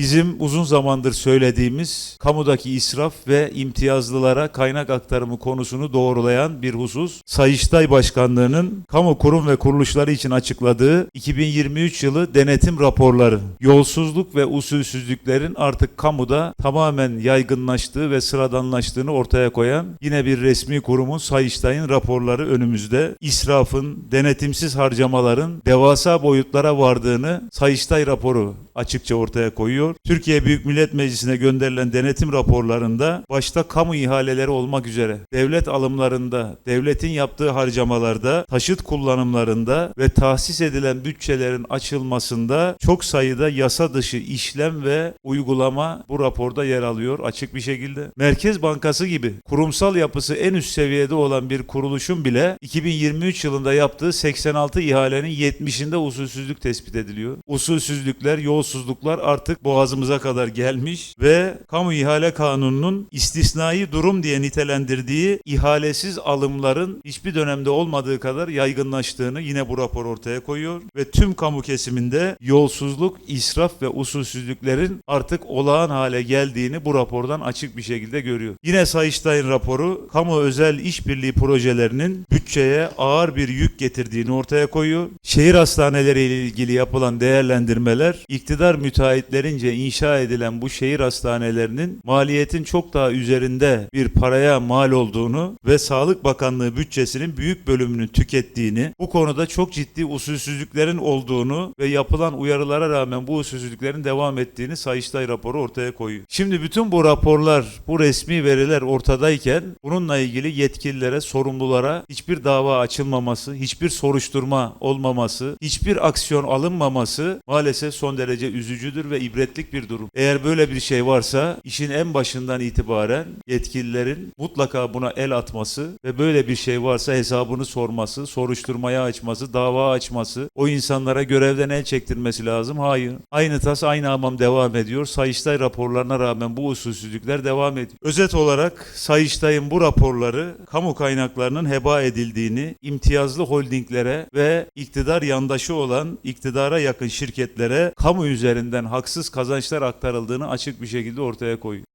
bizim uzun zamandır söylediğimiz kamudaki israf ve imtiyazlılara kaynak aktarımı konusunu doğrulayan bir husus. Sayıştay Başkanlığı'nın kamu kurum ve kuruluşları için açıkladığı 2023 yılı denetim raporları. Yolsuzluk ve usulsüzlüklerin artık kamuda tamamen yaygınlaştığı ve sıradanlaştığını ortaya koyan yine bir resmi kurumun Sayıştay'ın raporları önümüzde. İsrafın, denetimsiz harcamaların devasa boyutlara vardığını Sayıştay raporu açıkça ortaya koyuyor. Türkiye Büyük Millet Meclisi'ne gönderilen denetim raporlarında başta kamu ihaleleri olmak üzere devlet alımlarında, devletin yaptığı harcamalarda, taşıt kullanımlarında ve tahsis edilen bütçelerin açılmasında çok sayıda yasa dışı işlem ve uygulama bu raporda yer alıyor açık bir şekilde. Merkez Bankası gibi kurumsal yapısı en üst seviyede olan bir kuruluşun bile 2023 yılında yaptığı 86 ihalenin 70'inde usulsüzlük tespit ediliyor. Usulsüzlükler, yolsuzluklar artık boğazımıza kadar gelmiş ve kamu ihale kanununun istisnai durum diye nitelendirdiği ihalesiz alımların hiçbir dönemde olmadığı kadar yaygınlaştığını yine bu rapor ortaya koyuyor ve tüm kamu kesiminde yolsuzluk, israf ve usulsüzlüklerin artık olağan hale geldiğini bu rapordan açık bir şekilde görüyor. Yine Sayıştay'ın raporu kamu özel işbirliği projelerinin bütçeye ağır bir yük getirdiğini ortaya koyuyor. Şehir hastaneleri ile ilgili yapılan değerlendirmeler iktidar müteahhitlerince inşa edilen bu şehir hastanelerinin maliyetin çok daha üzerinde bir paraya mal olduğunu ve Sağlık Bakanlığı bütçesinin büyük bölümünü tükettiğini, bu konuda çok ciddi usulsüzlüklerin olduğunu ve yapılan uyarılara rağmen bu usulsüzlüklerin devam ettiğini Sayıştay raporu ortaya koyuyor. Şimdi bütün bu raporlar, bu resmi veriler ortadayken bununla ilgili yetkililere, sorumlulara hiçbir dava açılmaması, hiçbir soruşturma olmaması, hiçbir aksiyon alınmaması maalesef son derece üzücüdür ve ibretlik bir durum. Eğer böyle bir şey varsa işin en başından itibaren yetkililerin mutlaka buna el atması ve böyle bir şey varsa hesabını sorması, soruşturmaya açması, dava açması, o insanlara görevden el çektirmesi lazım. Hayır. Aynı tas aynı hamam devam ediyor. Sayıştay raporlarına rağmen bu usulsüzlükler devam ediyor. Özet olarak Sayıştay'ın bu raporları kamu kaynaklarının heba edildiğini, imtiyazlı holdinglere ve iktidar yandaşı olan iktidara yakın şirketlere kamu üzerinden haksız kazançlar aktarıldığını açık bir şekilde ortaya koyuyor.